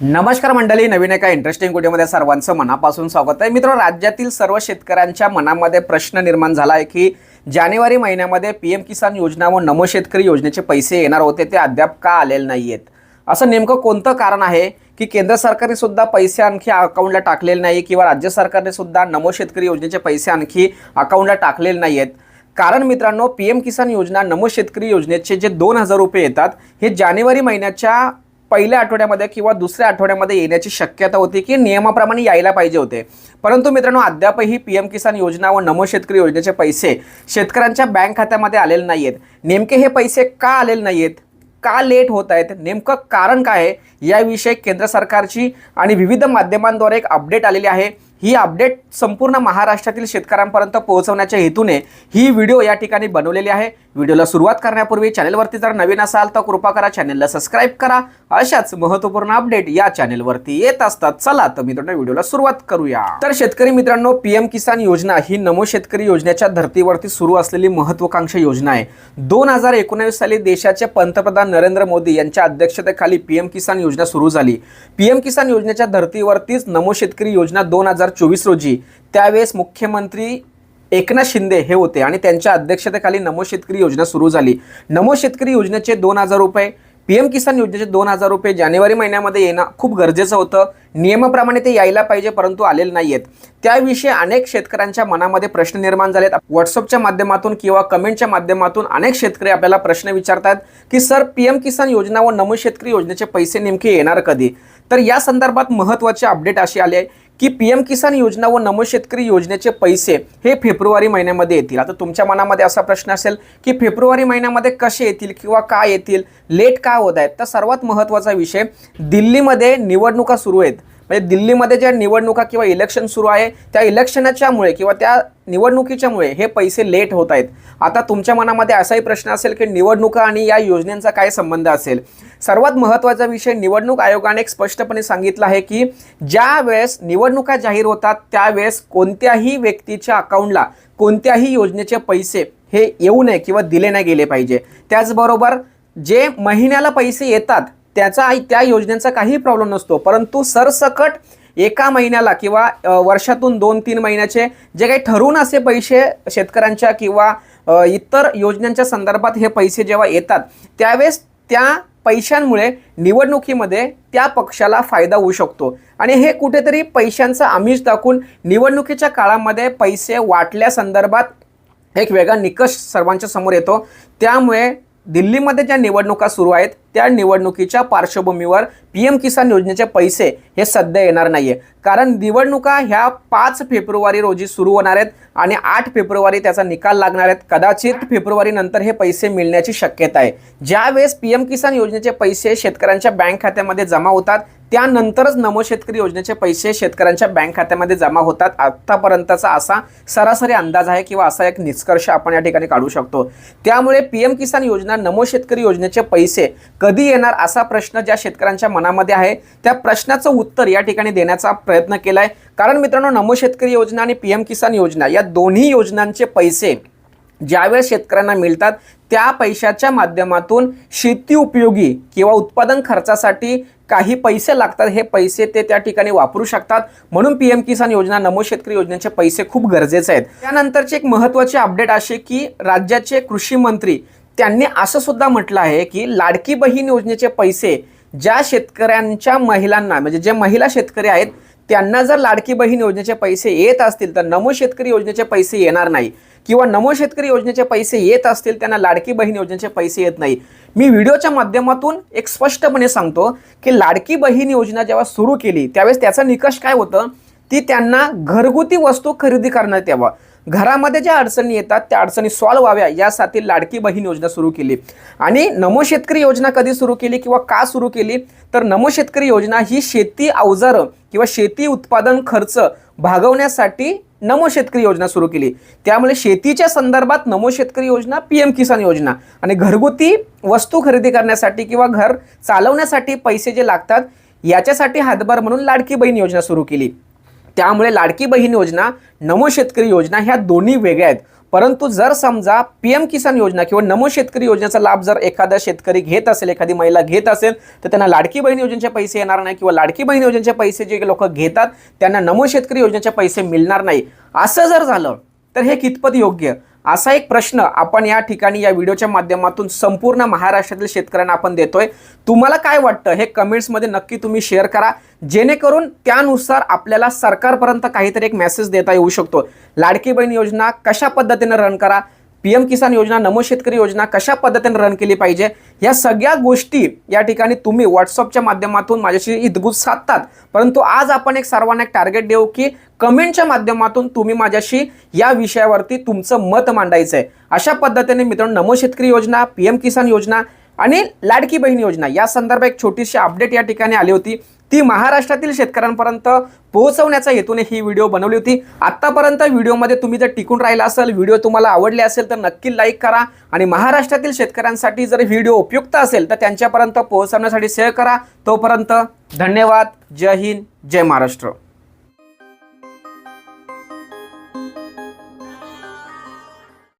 नमस्कार मंडळी नवीन एका इंटरेस्टिंग व्हिडिओमध्ये सर्वांचं मनापासून स्वागत आहे. मित्र राज्यातील सर्व शेतकऱ्यांच्या मनामध्ये प्रश्न निर्माण झाला आहे की जानेवारी महिन्यामध्ये पी एम किसान योजना व नमो शेतकरी योजनेचे पैसे येणार होते ते अद्याप का आलेले नाही आहेत असं नेमकं कोणतं कारण आहे की केंद्र सरकारने सुद्धा पैसे आणखी अकाउंटला टाकलेले नाही किंवा राज्य सरकारने सुद्धा नमो शेतकरी योजनेचे पैसे आणखी अकाउंटला टाकलेले नाही आहेत कारण मित्रांनो पी एम किसान योजना नमो शेतकरी योजनेचे जे दोन हजार रुपये येतात हे जानेवारी महिन्याच्या पहिल्या आठवड्यामध्ये किंवा दुसऱ्या आठवड्यामध्ये येण्याची शक्यता होती की नियमाप्रमाणे यायला पाहिजे होते. परंतु मित्रांनो अद्यापही पी एम किसान योजना व नमो शेतकरी योजनेचे पैसे शेतकऱ्यांच्या बँक खात्यामध्ये आलेले नाही आहेत नेमके हे पैसे का आलेले नाही आहेत का लेट होत आहेत? नेमकं कारण काय आहे? याविषयी केंद्र सरकारची आणि विविध माध्यमांद्वारे एक अपडेट आलेली आहे. ही अपडेट संपूर्ण महाराष्ट्रातील शेतकऱ्यांपर्यंत पोहोचवण्याच्या हेतूने ही व्हिडिओ या ठिकाणी बनवलेली आहे. व्हिडिओला सुरुवात करण्यापूर्वी चॅनलवरती जर नवीन असाल तर कृपा करा चॅनलला सबस्क्राईब करा. अशाच महत्त्वपूर्ण अपडेट या चॅनलवरती येत असतात. चला तर मित्रांनो व्हिडिओला सुरुवात करूया. तर शेतकरी मित्रांनो पीएम किसान योजना ही नमो शेतकरी योजनेच्या धर्तीवरती सुरू असलेली महत्वाकांक्षी योजना आहे. दोन हजार एकोणावीस साली देशाचे पंतप्रधान नरेंद्र मोदी यांच्या अध्यक्षतेखाली पीएम किसान योजना सुरू झाली. पीएम किसान योजनेच्या धर्तीवरतीच नमो शेतकरी योजना दोन हजार चोवीस रोजी त्यावेळेस मुख्यमंत्री एकनाथ शिंदे हे होते आणि त्यांच्या अध्यक्षतेखाली नमो शेतकरी योजना सुरू झाली. नमो शेतकरी योजनेचे दोन हजार रुपये पी एम किसान योजनेचे दोन हजार रुपये जानेवारी महिन्यामध्ये येणं खूप गरजेचं होतं. नियमाप्रमाणे ते यायला पाहिजे परंतु आलेले नाही आहेत त्याविषयी अनेक शेतकऱ्यांच्या मनामध्ये प्रश्न निर्माण झालेत. व्हॉट्सअपच्या माध्यमातून किंवा कमेंटच्या माध्यमातून अनेक शेतकरी आपल्याला प्रश्न विचारतात की सर पी एम किसान योजना व नमो शेतकरी योजनेचे पैसे नेमके येणार कधी? तर या संदर्भात महत्त्वाचे अपडेट अशी आले आहे की पी एम किसान योजना व नमो शेतकरी योजनेचे पैसे हे फेब्रुवारी महिन्यामध्ये येतील. आता तुमच्या मनामध्ये असा प्रश्न असेल की फेब्रुवारी महिन्यामध्ये कसे येतील किंवा का येतील? लेट का होत आहेत? तर सर्वात महत्त्वाचा विषय दिल्लीमध्ये निवडणुका सुरू आहेत. म्हणजे दिल्लीमध्ये ज्या निवडणुका किंवा इलेक्शन सुरू आहे त्या इलेक्शनाच्यामुळे किंवा त्या निवडणुकीच्यामुळे हे पैसे लेट होत आहेत. आता तुमच्या मनामध्ये असाही प्रश्न असेल की निवडणुका आणि या योजनेचा काय संबंध असेल? सर्वात महत्त्वाचा विषय निवडणूक आयोगाने एक स्पष्टपणे सांगितलं आहे की ज्या वेळेस निवडणुका जाहीर होतात त्यावेळेस कोणत्याही व्यक्तीच्या अकाउंटला कोणत्याही योजनेचे पैसे हे येऊ नये किंवा दिले नाही गेले पाहिजे. त्याचबरोबर जे महिन्याला पैसे येतात त्याचा त्या योजनेचा काही प्रॉब्लेम नसतो. परंतु सरसकट एका महिन्याला किंवा वर्षातून दोन तीन महिन्याचे जे काही ठरवून असे पैसे शेतकऱ्यांच्या किंवा इतर योजनांच्या संदर्भात हे पैसे जेव्हा येतात त्यावेळेस त्या पैशांमुळे निवडणुकीमध्ये त्या पक्षाला फायदा होऊ शकतो. आणि हे कुठेतरी पैशांचं आमिष दाखवून निवडणुकीच्या काळामध्ये पैसे वाटल्यासंदर्भात एक वेगळा निकष सर्वांच्या समोर येतो. त्यामुळे दिल्लीमध्ये ज्या निवडणुका सुरू आहेत त्या निवडणुकीच्या पार्श्वभूमीवर पी एम किसान योजनेचे पैसे हे सध्या येणार नाही आहे कारण निवडणुका ह्या पाच फेब्रुवारी रोजी सुरू होणार आहेत आणि आठ फेब्रुवारी त्याचा निकाल लागणार आहेत. कदाचित फेब्रुवारीनंतर हे पैसे मिळण्याची शक्यता आहे. ज्यावेळेस पी एम किसान योजनेचे पैसे शेतकऱ्यांच्या बँक खात्यामध्ये जमा होतात त्यानंतरच नमो शेतकरी योजनेचे पैसे शेतकऱ्यांच्या बँक खात्यामध्ये जमा होतात. आत्तापर्यंतचा असा सरासरी अंदाज आहे किंवा असा एक निष्कर्ष आपण या ठिकाणी काढू शकतो. त्यामुळे पी एम किसान योजना नमो शेतकरी योजनेचे पैसे कधी येणार असा प्रश्न ज्या शेतकऱ्यांच्या मनामध्ये आहे त्या प्रश्नाचं उत्तर या ठिकाणी देण्याचा प्रयत्न केला आहे कारण मित्रांनो नमो शेतकरी योजना आणि पी एम किसान योजना या दोन्ही योजनांचे पैसे ज्यावेळेस शेतकऱ्यांना मिळतात त्या पैशाच्या माध्यमातून शेती उपयोगी किंवा उत्पादन खर्चासाठी काही पैसे लागतात हे पैसे ते त्या ठिकाणी वापरू शकतात. म्हणून पी एम किसान योजना नमो शेतकरी योजनेचे पैसे खूप गरजेचे आहेत. त्यानंतरचे एक महत्त्वाचे अपडेट असे की राज्याचे कृषी मंत्री त्यांनी असं सुद्धा म्हटलं आहे की लाडकी बहीण योजनेचे पैसे ज्या शेतकऱ्यांच्या महिलांना म्हणजे जे महिला शेतकरी आहेत त्यांना जर लाडकी बहीण योजनेचे पैसे येत असतील तर नमो शेतकरी योजनेचे पैसे येणार नाही. किंवा नमो शेतकरी योजनेचे पैसे येत असतील त्यांना लाडकी बहीण योजनेचे पैसे येत नाही. मी व्हिडिओच्या माध्यमातून एक स्पष्टपणे सांगतो की लाडकी बहीण योजना जेव्हा सुरू केली त्यावेळेस त्याचा निकष काय होतं? ती त्यांना घरगुती वस्तू खरेदी करण्यात यावा. घरामध्ये ज्या अडचणी येतात त्या अडचणी सॉल्व्ह व्हाव्या यासाठी लाडकी बहीण योजना सुरू केली. आणि नमो शेतकरी योजना कधी सुरू केली किंवा का सुरू केली? तर नमो शेतकरी योजना ही शेती अवजारं किंवा शेती उत्पादन खर्च भागवण्यासाठी नमो शेतकरी योजना सुरू केली. त्यामुळे शेतीच्या संदर्भात नमो शेतकरी योजना पी एम किसान योजना. आणि घरगुती वस्तू खरेदी करण्यासाठी किंवा घर चालवण्यासाठी पैसे जे लागतात याच्यासाठी हातभार म्हणून लाडकी बहीण योजना सुरू केली. त्यामुळे लाडकी बहीण योजना नमो शेतकरी योजना ह्या दोन्ही वेगळ्या आहेत. परंतु जर समजा पी एम किसान योजना किंवा नमो शेतकरी योजनेचा लाभ जर एखादा शेतकरी घेत असेल एखादी महिला घेत असेल तर त्यांना लाडकी बहीण योजनेचे पैसे येणार नाही किंवा लाडकी बहीण योजनेचे पैसे जे लोक घेतात त्यांना नमो शेतकरी योजनेचे पैसे मिळणार नाही. असं जर झालं तर हे कितपत योग्य? असा एक प्रश्न आपण या ठिकाणी या व्हिडिओच्या माध्यमातून संपूर्ण महाराष्ट्रातील शेतकऱ्यांना आपण देतोय. तुम्हाला काय वाटतं? हे कमेंट्समध्ये नक्की तुम्ही शेअर करा. जेणेकरून त्यानुसार आपल्याला सरकारपर्यंत काहीतरी एक मेसेज देता येऊ शकतो. लाडकी बहीण योजना कशा पद्धतीने रन करा? पी एम किसान योजना नमो शेतकरी योजना कशा पद्धतीने रन केली पाहिजे? या सगळ्या गोष्टी या ठिकाणी तुम्ही व्हॉट्सअपच्या माध्यमातून माझ्याशी इदगूत साधतात. परंतु आज आपण एक सर्वांना एक टार्गेट देऊ की कमेंटच्या माध्यमातून तुम्ही माझ्याशी या विषयावरती तुमचं मत मांडायचं आहे अशा पद्धतीने मित्रांनो नमो शेतकरी योजना पी एम किसान योजना आणि लाडकी बहीण योजना. या संदर्भात एक छोटीशी अपडेट या ठिकाणी आली होती. ती महाराष्ट्रातील शेतकऱ्यांपर्यंत पोहोचवण्याच्या हेतूने ही व्हिडिओ बनवली होती. आत्तापर्यंत व्हिडिओमध्ये तुम्ही जर टिकून राहिला असेल व्हिडिओ तुम्हाला आवडले असेल तर नक्की लाईक करा आणि महाराष्ट्रातील शेतकऱ्यांसाठी जर व्हिडिओ उपयुक्त असेल तर त्यांच्यापर्यंत पोहोचवण्यासाठी शेअर करा. तोपर्यंत धन्यवाद. जय हिंद. जय महाराष्ट्र.